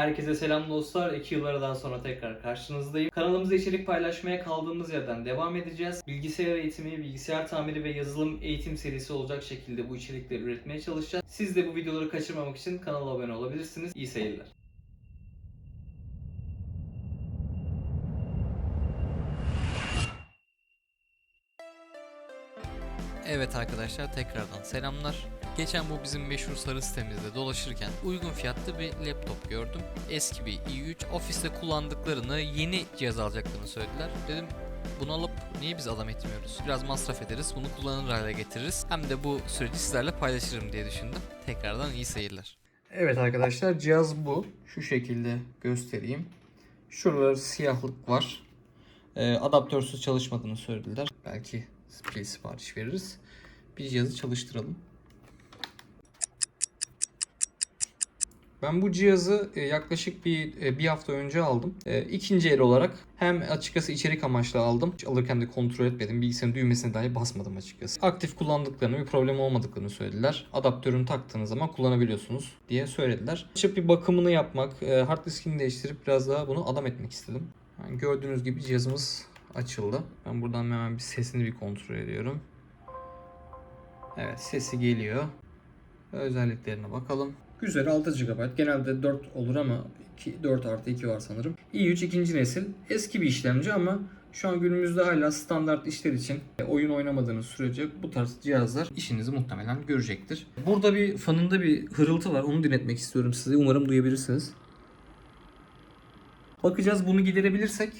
Herkese selam dostlar. 2 yıllardan sonra tekrar karşınızdayım. Kanalımızda içerik paylaşmaya kaldığımız yerden devam edeceğiz. Bilgisayar eğitimi, bilgisayar tamiri ve yazılım eğitim serisi olacak şekilde bu içerikleri üretmeye çalışacağız. Siz de bu videoları kaçırmamak için kanala abone olabilirsiniz. İyi seyirler. Evet arkadaşlar tekrardan selamlar. Geçen bu bizim meşhur sarı sitemizde dolaşırken uygun fiyatlı bir laptop gördüm. Eski bir i3 ofiste kullandıklarını yeni cihaz alacaklarını söylediler. Dedim bunu alıp niye biz adam etmiyoruz? Biraz masraf ederiz, bunu kullanılır hale getiririz. Hem de bu süreci sizlerle paylaşırım diye düşündüm. Tekrardan iyi seyirler. Evet arkadaşlar cihaz bu. Şu şekilde göstereyim. Şurada siyahlık var. Ee, adaptörsüz çalışmadığını söylediler. Belki pil sipariş veririz. Bir cihazı çalıştıralım. Ben bu cihazı e, yaklaşık bir e, bir hafta önce aldım. E, İkinci el olarak hem açıkçası içerik amaçlı aldım. Alırken de kontrol etmedim. Bilgisayarın düğmesine dahi basmadım açıkçası. Aktif kullandıklarını, bir problem olmadıklarını söylediler. Adaptörünü taktığınız zaman kullanabiliyorsunuz diye söylediler. Açıp bir bakımını yapmak, hard diskini değiştirip biraz daha bunu adam etmek istedim. Yani gördüğünüz gibi cihazımız açıldı. Ben buradan hemen bir sesini bir kontrol ediyorum. Evet sesi geliyor. Özelliklerine bakalım. Güzel 6 GB. Genelde 4 olur ama 2, 4 artı 2 var sanırım. i3 ikinci nesil. Eski bir işlemci ama şu an günümüzde hala standart işler için oyun oynamadığınız sürece bu tarz cihazlar işinizi muhtemelen görecektir. Burada bir fanında bir hırıltı var. Onu dinletmek istiyorum size. Umarım duyabilirsiniz. Bakacağız bunu giderebilirsek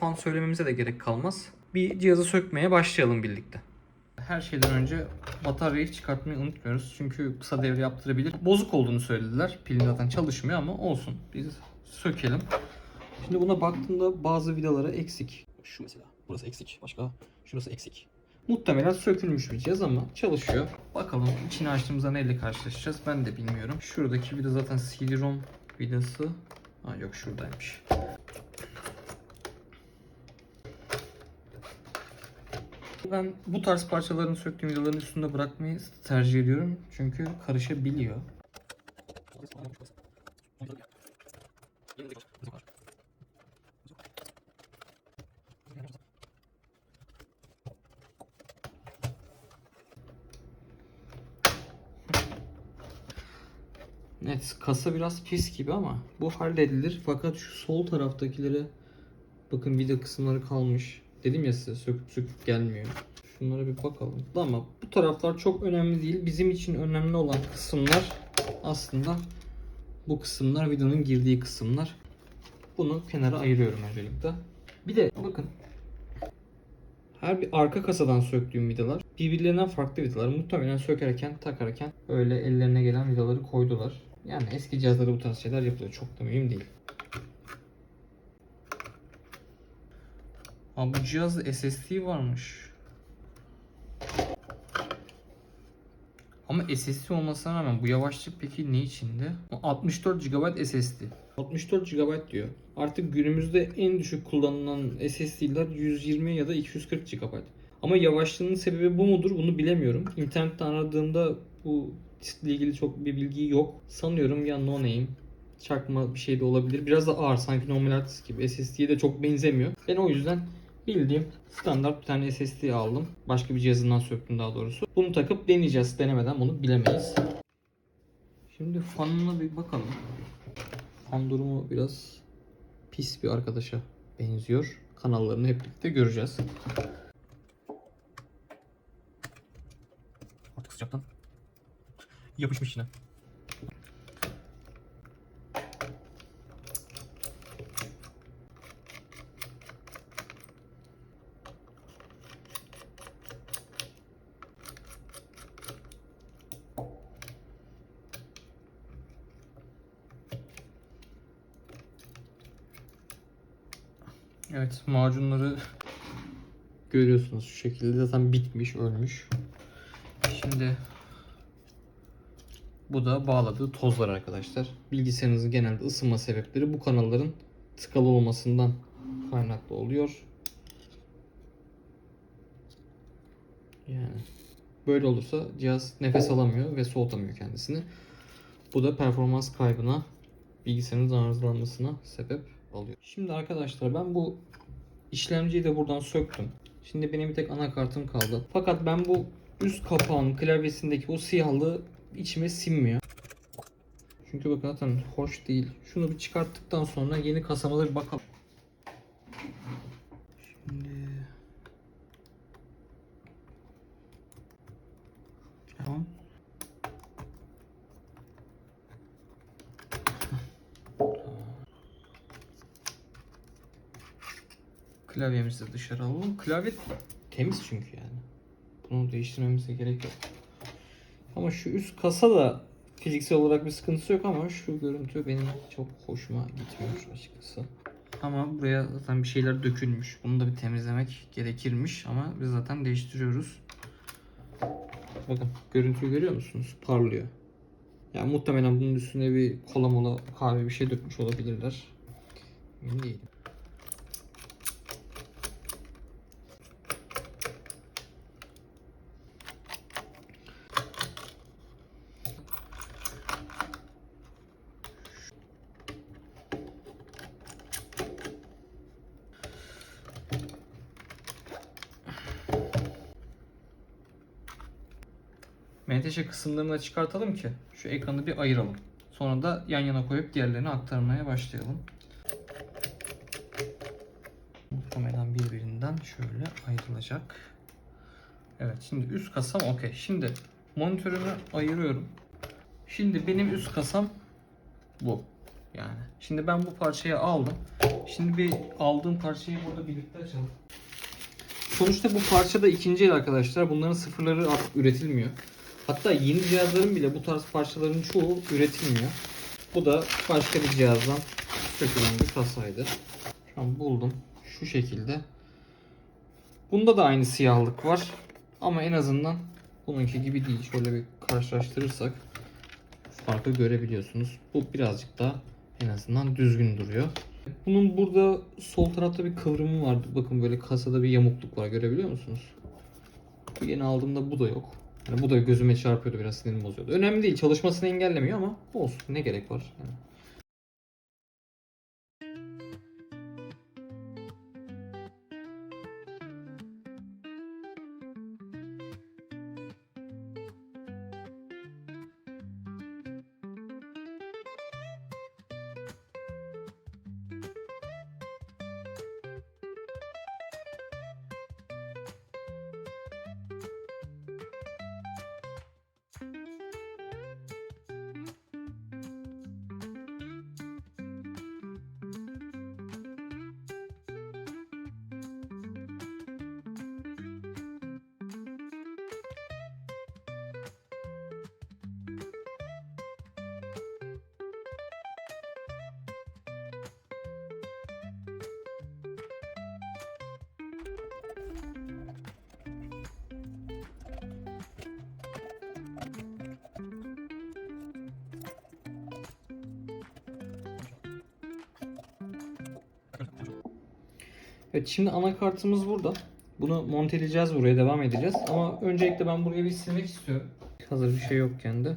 fan söylememize de gerek kalmaz. Bir cihazı sökmeye başlayalım birlikte. Her şeyden önce bataryayı çıkartmayı unutmuyoruz. Çünkü kısa devre yaptırabilir. Bozuk olduğunu söylediler. Pil zaten çalışmıyor ama olsun. Biz sökelim. Şimdi buna baktığımda bazı vidaları eksik. Şu mesela. Burası eksik. Başka şurası eksik. Muhtemelen sökülmüş bir cihaz ama çalışıyor. Bakalım içini açtığımızda neyle karşılaşacağız ben de bilmiyorum. Şuradaki vida zaten CD-ROM vidası. Ha yok şuradaymış. Ben bu tarz parçalarını söktüğüm vidaların üstünde bırakmayı tercih ediyorum. Çünkü karışabiliyor. Evet kasa biraz pis gibi ama bu halledilir. Fakat şu sol taraftakilere bakın vida kısımları kalmış. Dedim ya size söküp söküp gelmiyor. Şunlara bir bakalım. Ama bu taraflar çok önemli değil. Bizim için önemli olan kısımlar aslında bu kısımlar vidanın girdiği kısımlar. Bunu kenara ayırıyorum öncelikle. Bir de bakın her bir arka kasadan söktüğüm vidalar birbirlerinden farklı vidalar. Muhtemelen sökerken takarken öyle ellerine gelen vidaları koydular. Yani eski cihazlarda bu tarz şeyler yapılıyor. Çok da mühim değil. Aa, bu cihazda SSD varmış. Ama SSD olmasına rağmen bu yavaşlık peki ne içinde? 64 GB SSD. 64 GB diyor. Artık günümüzde en düşük kullanılan SSD'ler 120 ya da 240 GB. Ama yavaşlığının sebebi bu mudur bunu bilemiyorum. İnternetten aradığımda bu diskle ilgili çok bir bilgi yok. Sanıyorum ya no name çakma bir şey de olabilir. Biraz da ağır sanki normal disk gibi. SSD'ye de çok benzemiyor. Ben o yüzden bildiğim standart bir tane SSD aldım. Başka bir cihazından söktüm daha doğrusu. Bunu takıp deneyeceğiz. Denemeden bunu bilemeyiz. Şimdi fanına bir bakalım. Fan durumu biraz pis bir arkadaşa benziyor. Kanallarını hep birlikte göreceğiz. Artık sıcaktan yapışmış yine. Evet macunları görüyorsunuz şu şekilde zaten bitmiş ölmüş. Şimdi bu da bağladığı tozlar arkadaşlar. Bilgisayarınızın genelde ısınma sebepleri bu kanalların tıkalı olmasından kaynaklı oluyor. Yani böyle olursa cihaz nefes alamıyor ve soğutamıyor kendisini. Bu da performans kaybına bilgisayarınızın arızalanmasına sebep oluyor. Şimdi arkadaşlar ben bu işlemciyi de buradan söktüm. Şimdi benim bir tek anakartım kaldı. Fakat ben bu üst kapağın klavyesindeki o siyahlığı içime sinmiyor. Çünkü bakın zaten hoş değil. Şunu bir çıkarttıktan sonra yeni kasamıza bir bakalım. Şimdi Tamam. Klavyemizi de dışarı alalım. Klavye temiz çünkü yani. Bunu değiştirmemize gerek yok. Ama şu üst kasa da fiziksel olarak bir sıkıntısı yok ama şu görüntü benim çok hoşuma gitmiyor açıkçası. Ama buraya zaten bir şeyler dökülmüş. Bunu da bir temizlemek gerekirmiş ama biz zaten değiştiriyoruz. Bakın görüntüyü görüyor musunuz? Parlıyor. Yani muhtemelen bunun üstüne bir kola mola kahve bir şey dökmüş olabilirler. Emin değilim. Menteşe kısımlarını da çıkartalım ki şu ekranı bir ayıralım. Sonra da yan yana koyup diğerlerini aktarmaya başlayalım. Muhtemelen birbirinden şöyle ayrılacak. Evet şimdi üst kasam okey. Şimdi monitörümü ayırıyorum. Şimdi benim üst kasam bu. Yani. Şimdi ben bu parçayı aldım. Şimdi bir aldığım parçayı burada birlikte açalım. Sonuçta bu parça da ikinci el arkadaşlar. Bunların sıfırları üretilmiyor. Hatta yeni cihazların bile bu tarz parçaların çoğu üretilmiyor. Bu da başka bir cihazdan sökülen bir kasaydı. Şu an buldum. Şu şekilde. Bunda da aynı siyahlık var. Ama en azından bununki gibi değil. Şöyle bir karşılaştırırsak farkı görebiliyorsunuz. Bu birazcık daha en azından düzgün duruyor. Bunun burada sol tarafta bir kıvrımı vardı. Bakın böyle kasada bir yamukluk var. Görebiliyor musunuz? Yeni aldığımda bu da yok. Yani bu da gözüme çarpıyordu biraz sinirimi bozuyordu. Önemli değil çalışmasını engellemiyor ama olsun ne gerek var. Yani. Evet şimdi anakartımız burada. Bunu monteleyeceğiz buraya devam edeceğiz. Ama öncelikle ben buraya bir silmek istiyorum. Hazır bir şey yokken de.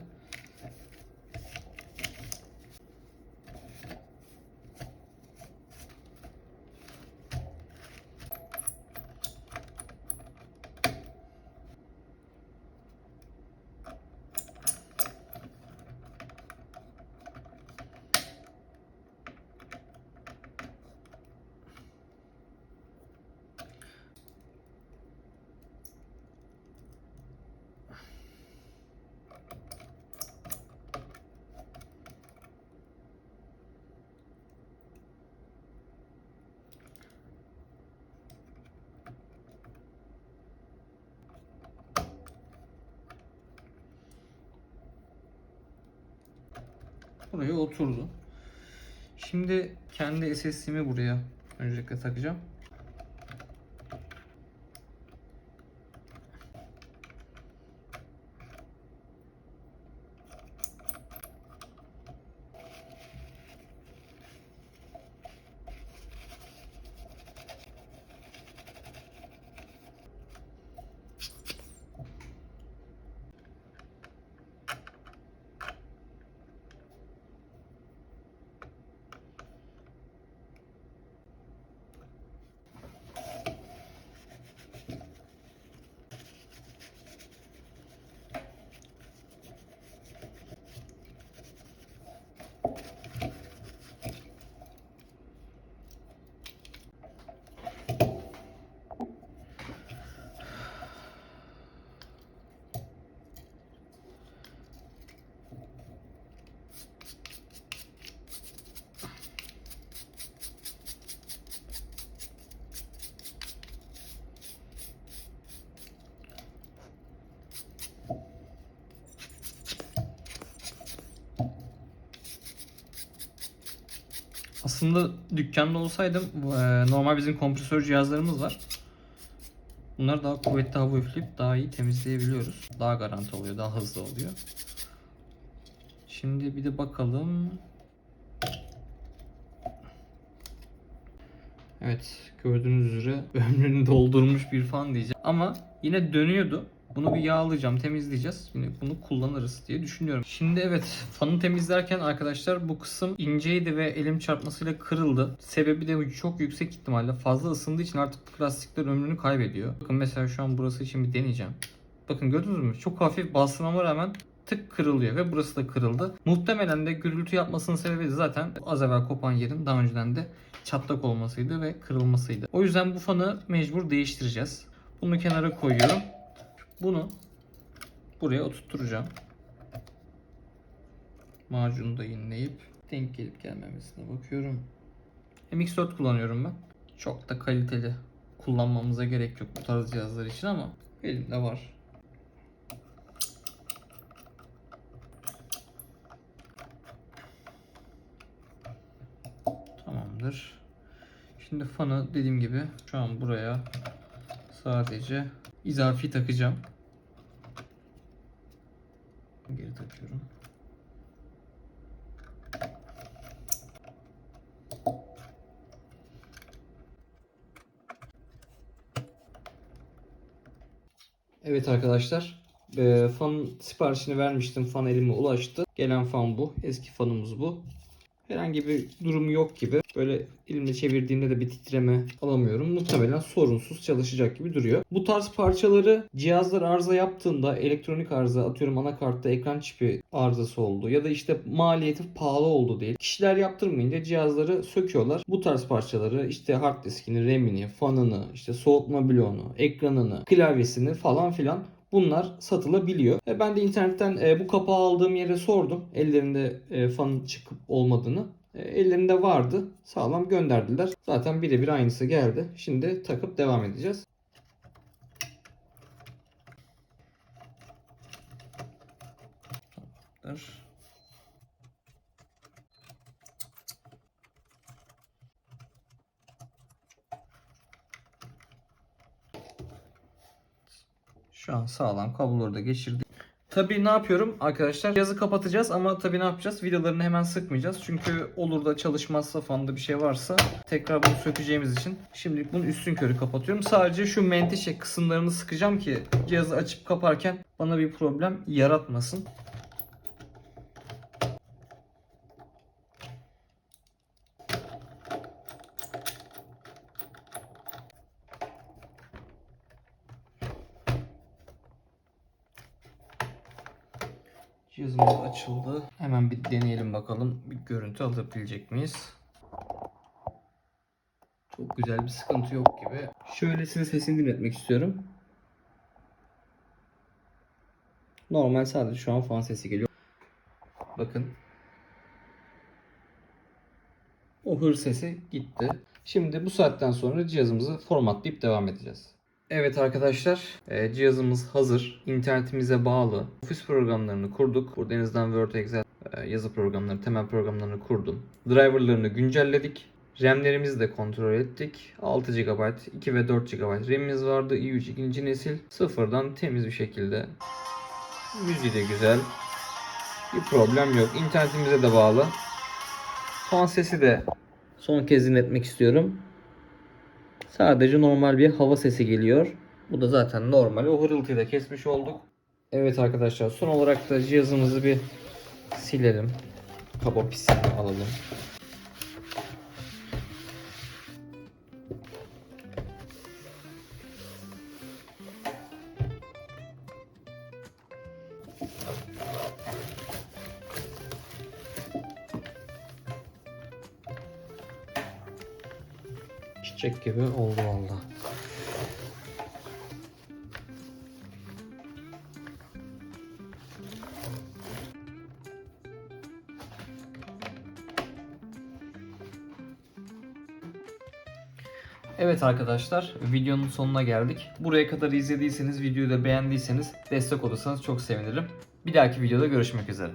Buraya oturdu. Şimdi kendi SSD'mi buraya öncelikle takacağım. Aslında dükkanda olsaydım e, normal bizim kompresör cihazlarımız var. Bunlar daha kuvvetli hava üfleyip daha iyi temizleyebiliyoruz. Daha garanti oluyor, daha hızlı oluyor. Şimdi bir de bakalım. Evet, gördüğünüz üzere ömrünü doldurmuş bir fan diyeceğim. Ama yine dönüyordu. Bunu bir yağlayacağım, temizleyeceğiz. Yine bunu kullanırız diye düşünüyorum. Şimdi evet, fanı temizlerken arkadaşlar bu kısım inceydi ve elim çarpmasıyla kırıldı. Sebebi de çok yüksek ihtimalle fazla ısındığı için artık plastikler ömrünü kaybediyor. Bakın mesela şu an burası için bir deneyeceğim. Bakın gördünüz mü? Çok hafif bastırmama rağmen tık kırılıyor ve burası da kırıldı. Muhtemelen de gürültü yapmasının sebebi zaten az evvel kopan yerin daha önceden de çatlak olmasıydı ve kırılmasıydı. O yüzden bu fanı mecbur değiştireceğiz. Bunu kenara koyuyorum. Bunu buraya oturtturacağım. Macunu da yinleyip denk gelip gelmemesine bakıyorum. MX4 kullanıyorum ben. Çok da kaliteli kullanmamıza gerek yok bu tarz cihazlar için ama elimde var. Tamamdır. Şimdi fanı dediğim gibi şu an buraya sadece izafi takacağım. Geri takıyorum. Evet arkadaşlar. E, fan siparişini vermiştim. Fan elime ulaştı. Gelen fan bu. Eski fanımız bu. Herhangi bir durum yok gibi. Böyle elimle çevirdiğimde de bir titreme alamıyorum. Muhtemelen sorunsuz çalışacak gibi duruyor. Bu tarz parçaları cihazlar arıza yaptığında elektronik arıza atıyorum anakartta ekran çipi arızası oldu ya da işte maliyeti pahalı oldu değil. Kişiler yaptırmayınca cihazları söküyorlar. Bu tarz parçaları işte hard diskini, RAM'ini, fanını, işte soğutma bloğunu, ekranını, klavyesini falan filan Bunlar satılabiliyor. E, ben de internetten e, bu kapağı aldığım yere sordum. Ellerinde e, fanın çıkıp olmadığını. E, ellerinde vardı. Sağlam gönderdiler. Zaten birebir aynısı geldi. Şimdi takıp devam edeceğiz. Tamamdır. Şu an sağlam kabloları da geçirdik. Tabii ne yapıyorum arkadaşlar? Yazı kapatacağız ama tabii ne yapacağız? Vidalarını hemen sıkmayacağız. Çünkü olur da çalışmazsa fanda bir şey varsa tekrar bunu sökeceğimiz için şimdilik bunu üstün körü kapatıyorum. Sadece şu menteşe kısımlarını sıkacağım ki cihazı açıp kaparken bana bir problem yaratmasın. Cihazımız açıldı. Hemen bir deneyelim bakalım. Bir görüntü alabilecek miyiz? Çok güzel bir sıkıntı yok gibi. Şöyle size sesini dinletmek istiyorum. Normal sadece şu an fan sesi geliyor. Bakın. O hır sesi gitti. Şimdi bu saatten sonra cihazımızı formatlayıp devam edeceğiz. Evet arkadaşlar e, cihazımız hazır. İnternetimize bağlı. Ofis programlarını kurduk. Burada en azından Word, Excel e, yazı programları, temel programlarını kurdum. Driverlarını güncelledik. RAM'lerimizi de kontrol ettik. 6 GB, 2 ve 4 GB RAM'imiz vardı. i3 ikinci nesil. Sıfırdan temiz bir şekilde. Müziği de güzel. Bir problem yok. İnternetimize de bağlı. Fan sesi de son kez dinletmek istiyorum. Sadece normal bir hava sesi geliyor. Bu da zaten normal. O hırıltıyı da kesmiş olduk. Evet arkadaşlar son olarak da cihazımızı bir silelim. Kaba pisliğini alalım. Çiçek gibi oldu valla. Evet arkadaşlar videonun sonuna geldik. Buraya kadar izlediyseniz videoyu da beğendiyseniz destek olursanız çok sevinirim. Bir dahaki videoda görüşmek üzere.